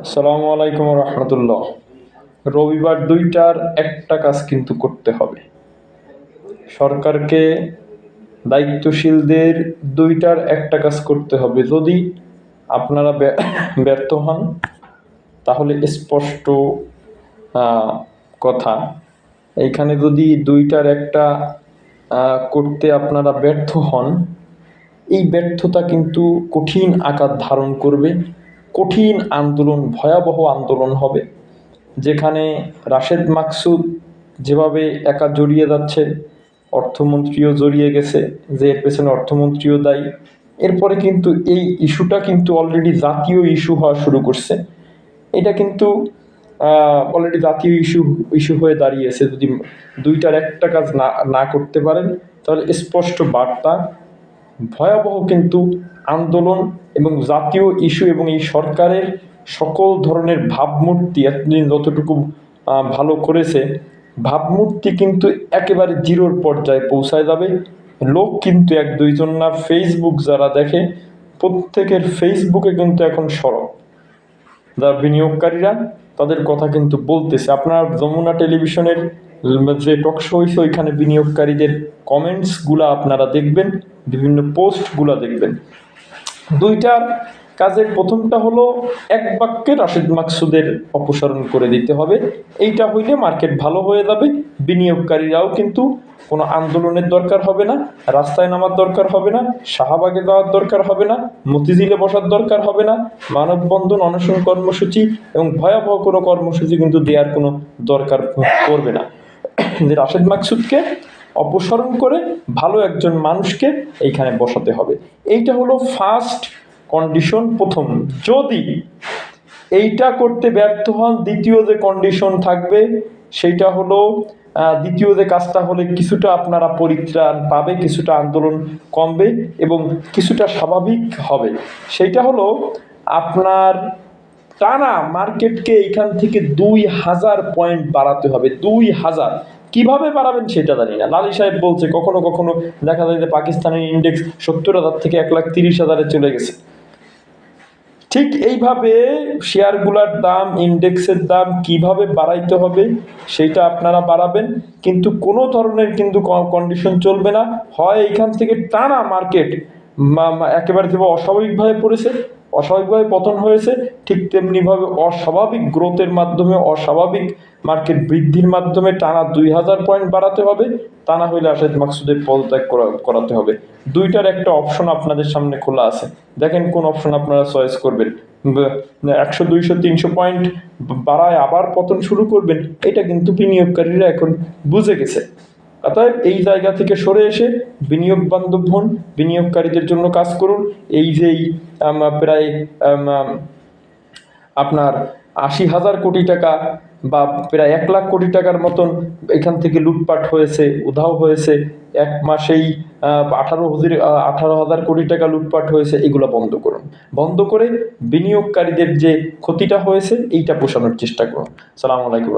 আসসালামু আলাইকুম রহমতুল্লাহ। রবিবার দুইটার একটা কাজ কিন্তু করতে হবে। সরকারকে দায়িত্বশীলদের দুইটার একটা কাজ করতে হবে। যদি আপনারা ব্য- ব্যর্থ হন, তাহলে স্পষ্ট কথা। এইখানে যদি দুইটার একটা করতে আপনারা ব্যর্থ হন, এই ব্যর্থতা কিন্তু কঠিন আকার ধারণ করবে। কঠিন আন্দোলন, ভয়াবহ আন্দোলন হবে, যেখানে রাশেদ মাকসুদ যেভাবে একা জড়িয়ে যাচ্ছে, অর্থমন্ত্রীও জড়িয়ে গেছে, যে এর পেছনে অর্থমন্ত্রীও দায়ী। এরপরে কিন্তু এই ইস্যুটা কিন্তু অলরেডি জাতীয় ইস্যু হওয়া শুরু করছে। এটা কিন্তু অলরেডি জাতীয় ইস্যু ইস্যু হয়ে দাঁড়িয়েছে। যদি দুইটার একটা কাজ না না করতে পারেন, তাহলে স্পষ্ট বার্তা, ভয়াবহ কিন্তু আন্দোলন এবং জাতীয় ইস্যু এবং এই সরকারের সকল ধরনের ভাবমূর্তি এতদিন যতটুকু ভালো করেছে, ভাবমূর্তি কিন্তু একেবারে জিরোর পর্যায়ে পৌঁছায় যাবে। লোক কিন্তু এক দুইজন না ফেসবুক যারা দেখে, প্রত্যেকের ফেসবুকে কিন্তু এখন সরব। যারা বিনিয়োগকারীরা, তাদের কথা কিন্তু বলতেছে। আপনার যমুনা টেলিভিশনের যে টক শো হয়েছে ওইখানে বিনিয়োগকারীদের কমেন্টসগুলো আপনারা দেখবেন, বিভিন্ন পোস্টগুলো দেখবেন। দুইটার কাজের প্রথমটা হলো এক বাক্যে রাশেদ মাকসুদের অপসারণ করে দিতে হবে। এইটা হইলে মার্কেট ভালো হয়ে যাবে, বিনিয়োগকারীরাও কিন্তু কোনো আন্দোলনের দরকার হবে না, রাস্তায় নামার দরকার হবে না, শাহবাগে যাওয়ার দরকার হবে না, মতিঝিলে বসার দরকার হবে না, মানববন্ধন অনশন কর্মসূচি এবং ভয়াবহ কোনো কর্মসূচি কিন্তু দেওয়ার কোনো দরকার পড়বে না। রাশেদ মাকসুদকে অপসারণ করে ভালো একজন মানুষকে এইখানে বসাতে হবে। এইটা হলো ফার্স্ট কন্ডিশন প্রথম। যদি এইটা করতে ব্যর্থ হন, দ্বিতীয় যে কন্ডিশন থাকবে, সেইটা হলো দ্বিতীয় যে কাজটা হলে কিছুটা আপনারা পরিত্রাণ পাবে, কিছুটা আন্দোলন কমবে এবং কিছুটা স্বাভাবিক হবে। সেইটা হলো আপনার টানা মার্কেটকে এইখান থেকে দুই হাজার পয়েন্ট বাড়াতে হবে, দুই হাজার। কীভাবে বাড়াবেন সেটা জানি না। লালি সাহেব বলছে, কখনো কখনো দেখা যায় যে পাকিস্তানের ইন্ডেক্স সত্তর হাজার থেকে এক লাখ তিরিশ হাজারে চলে গেছে। ঠিক এইভাবে শেয়ারগুলোর দাম ইন্ডেক্সের দাম কীভাবে বাড়াইতে হবে সেটা আপনারা বাড়াবেন, কিন্তু কোনো ধরনের কিন্তু কন্ডিশন চলবে না। হয় এইখান থেকে টানা মার্কেট একেবারে যেভাবে অস্বাভাবিকভাবে পড়েছে, অস্বাভাবিকভাবে পতন হয়েছে, ঠিক তেমনিভাবে অস্বাভাবিক গ্রোথের মাধ্যমে, অস্বাভাবিক মার্কেট বৃদ্ধির মাধ্যমে টানা দুই হাজার পয়েন্ট বাড়াতে হবে, তা না হইলে আসাদ মাকসুদের পদত্যাগ করা- করাতে হবে। দুইটার একটা অপশন আপনাদের সামনে খোলা আছে। দেখেন কোন অপশন আপনারা চয়েস করবেন। একশো, দুইশো, তিনশো পয়েন্ট বাড়ায় আবার পতন শুরু করবেন, এটা কিন্তু বিনিয়োগকারীরা এখন বুঝে গেছে। অতএব এই জায়গা থেকে সরে এসে বিনিয়োগ বান্ধব হন বিনিয়োগকারীদের জন্য কাজ করুন। এই যে এই, প্রায় আপনার আশি হাজার কোটি টাকা বা প্রায় এক লাখ কোটি টাকার মতন এখান থেকে লুটপাট হয়েছে উধাও হয়েছে এক মাসেই আঠারো হাজার আঠারো হাজার কোটি টাকা লুটপাট হয়েছে এগুলো বন্ধ করুন। বন্ধ করে বিনিয়োগকারীদের যে ক্ষতিটা হয়েছে এইটা পোষানোর চেষ্টা করুন। সালাম আলাইকুম